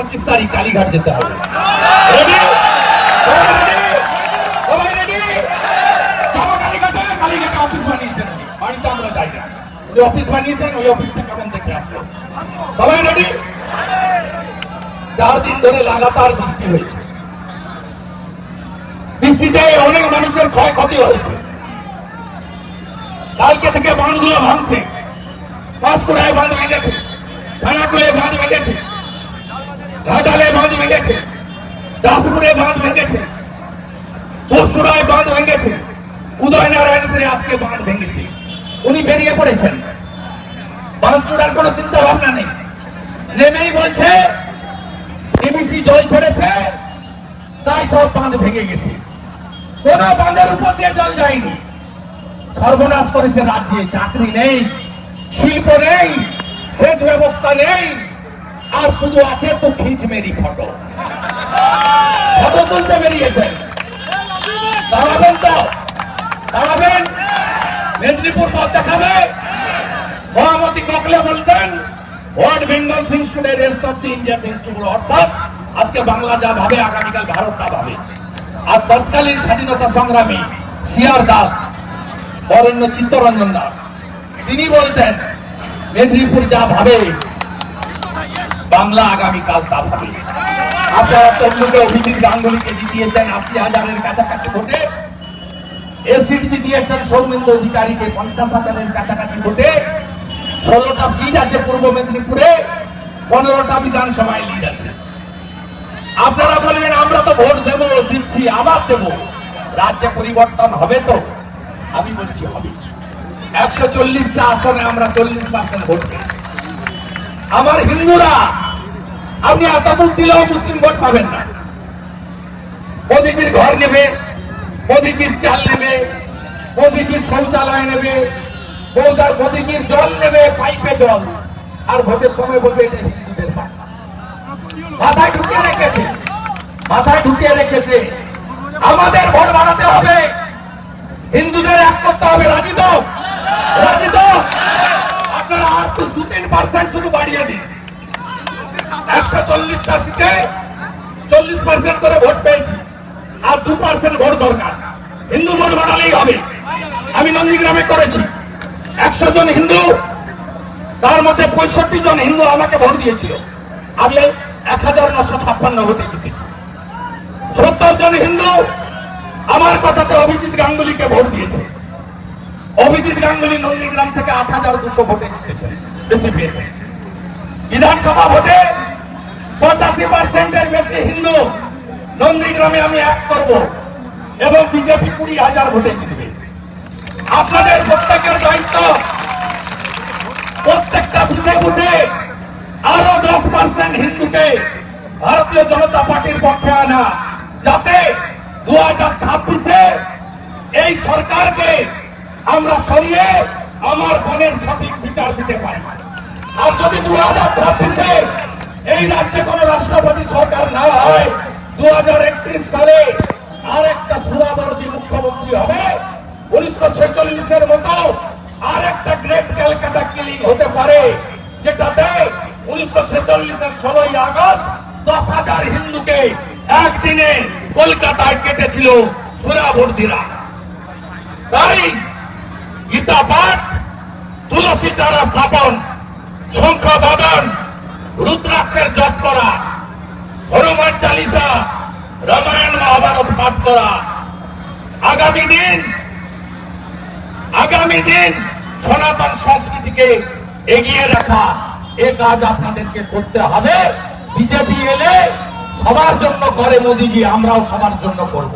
পঁচিশ তারিখ কালীঘাট যেতে হবে। অফিস বানিয়েছেন ওই অফিসটা কেমন দেখে আসলো সবাই রেডি চার দিন ধরে লাগাতার বৃষ্টি হয়েছে। বৃষ্টিতে অনেক মানুষের ক্ষয়ক্ষতি হয়েছে। কালকে থেকে বাঁধগুলো ভাঙছে। পাঁশকুড়ায় বাঁধ ভেঙেছে। খানাকুলে বাঁধ ভেঙেছে। ঘাটালে বাঁধ ভেঙেছে, দাসপুরে বাঁধ ভেঙেছে পরশুরায় বাঁধ ভেঙেছে, উদয়নারায়ণপুরে আজকে বাঁধ ভেঙেছে। উনি বেরিয়ে পড়েছেন। বাঁধ চূড়ার কোনো চিন্তা ভাবনা নেই। নেমেই বলছে ডিবিসি জল ছেড়েছে, তাই সব বাঁধ ভেঙে গেছে। কোন বাঁধের উপর দিয়ে জল যায়নি। সর্বনাশ করেছে রাজ্যে, চাকরি নেই, শিল্প নেই, সেচ ব্যবস্থা নেই আর শুধু আছে তো খিঁচ মেরি ফটো। ফটো তুলতে বেরিয়েছেন দাঁড়াবেন তো। দাঁড়াবেন। মেদিনীপুর পথ দেখাবে। মহামতি গোখলে বলতেন what Bengal thinks today rest of the India thinks today অর্থাৎ আজকে বাংলা যা ভাবে, আগামীকাল ভারত তা ভাবে। আর তৎকালীন স্বাধীনতা সংগ্রামী সিআর দাস, বরেণ্য চিত্তরঞ্জন দাস, তিনি বলতেন, মেদিনীপুর যা ভাবে বাংলা আগামীকাল তা ভাবে আপনারা তমলুকে অভিজিৎ গাঙ্গুলিকে জিতিয়েছেন আশি হাজারের কাছাকাছি ভোটে। এসিড জিতিয়েছেন সৌমেন্দ্র অধিকারীকে পঞ্চাশ হাজারের কাছাকাছি ভোটে। ষোলোটা সিট আছে পূর্ব মেদিনীপুরে, পনেরোটা বিধানসভায় লিড আছে। আপনারা বলবেন, আমরা তো ভোট দেবো, দিচ্ছি, আবার দেবো। রাজ্যে পরিবর্তন হবে তো? আমি বলছি হবে। একশো চল্লিশটা আসনে আমরা চল্লিশ পার্সেন্ট ভোট পেয়েছি। আমার হিন্দুরা, আপনি এতদূর দিলেও মুসলিম ভোট পাবেন না। মোদিজির ঘর নেবে, মোদিজির চাল নেবে, মোদিজির শৌচালয় নেবে, বৌদার মোদিজির জল নেবে, পাইপে জল আর ভোটের সময় বলবে এটা মাথায় ঢুকিয়ে রেখেছে। মাথায় ঢুকিয়ে রেখেছে আমাদের ভোট বাড়াতে হবে হিন্দুদের এক করতে হবে রাজি তো রাজি তো আপনারা দু তিন পার্সেন্ট শুধু বাড়িয়ে দিন একশো চল্লিশটা করে ভোট পেয়েছি। আর দু ভোট দরকার। হিন্দু ভোট বাড়ালেই হবে। আমি নন্দীগ্রামে করেছি। একশো জন হিন্দু, তার মধ্যে পঁয়ষট্টি জন হিন্দু আমাকে ভোট দিয়েছিল। আমি এক হাজার নশো ছাপ্পান্ন ভোটে জিতেছি। সত্তর জন হিন্দু আমার কথাতে অভিজিৎ গাঙ্গুলিকে ভোট দিয়েছে। অভিজিৎ গাঙ্গুলি নন্দীগ্রাম থেকে আট হাজার দুশো ভোটে জিতেছে বেশি পেয়েছে। বিধানসভা ভোটে পঁচাশি পার্সেন্টের বেশি হিন্দু নন্দীগ্রামে আমি এক করব এবং বিজেপি কুড়ি হাজার ভোটে জিতবে। আপনাদের প্রত্যেকের দায়িত্ব প্রত্যেকটা বুথে বুথে আরও দশ পার্সেন্ট হিন্দুকে ভারতীয় জনতা পার্টির পক্ষে আনা, যাতে দু হাজার ছাব্বিশে এই সরকারকে আমরা সরিয়ে আমার বোনের সঠিক বিচার দিতে পারি আর যদি দু হাজার ছাব্বিশে এই রাজ্যে কোন রাষ্ট্রপতি সরকার না হয়, দু হাজার একত্রিশ সালে আর একটা সুরাবরদী মুখ্যমন্ত্রী হবে। উনিশশো ছেচল্লিশের মতো আর একটা গ্রেট ক্যালকাটা কিলিং হতে পারে, যেটাতে উনিশশো ছেচল্লিশের ষোলোই আগস্ট দশ হাজার হিন্দুকে একদিনে কলকাতায় কেটেছিল সুরাবর্দীরা। তাই গীতা পাঠ তুলসী চারা স্থাপন সংখ্যা বাদন রুদ্রাক্ষের জপ করা, হনুমান চালিসা, রামায়ণ মহাভারত পাঠ করা। আগামী দিন আগামী দিন সনাতন সংস্কৃতিকে এগিয়ে রাখা, এ কাজ আপনাদেরকে করতে হবে। বিজেপি এলে সবার জন্য করে মোদিজি, আমরাও সবার জন্য করব।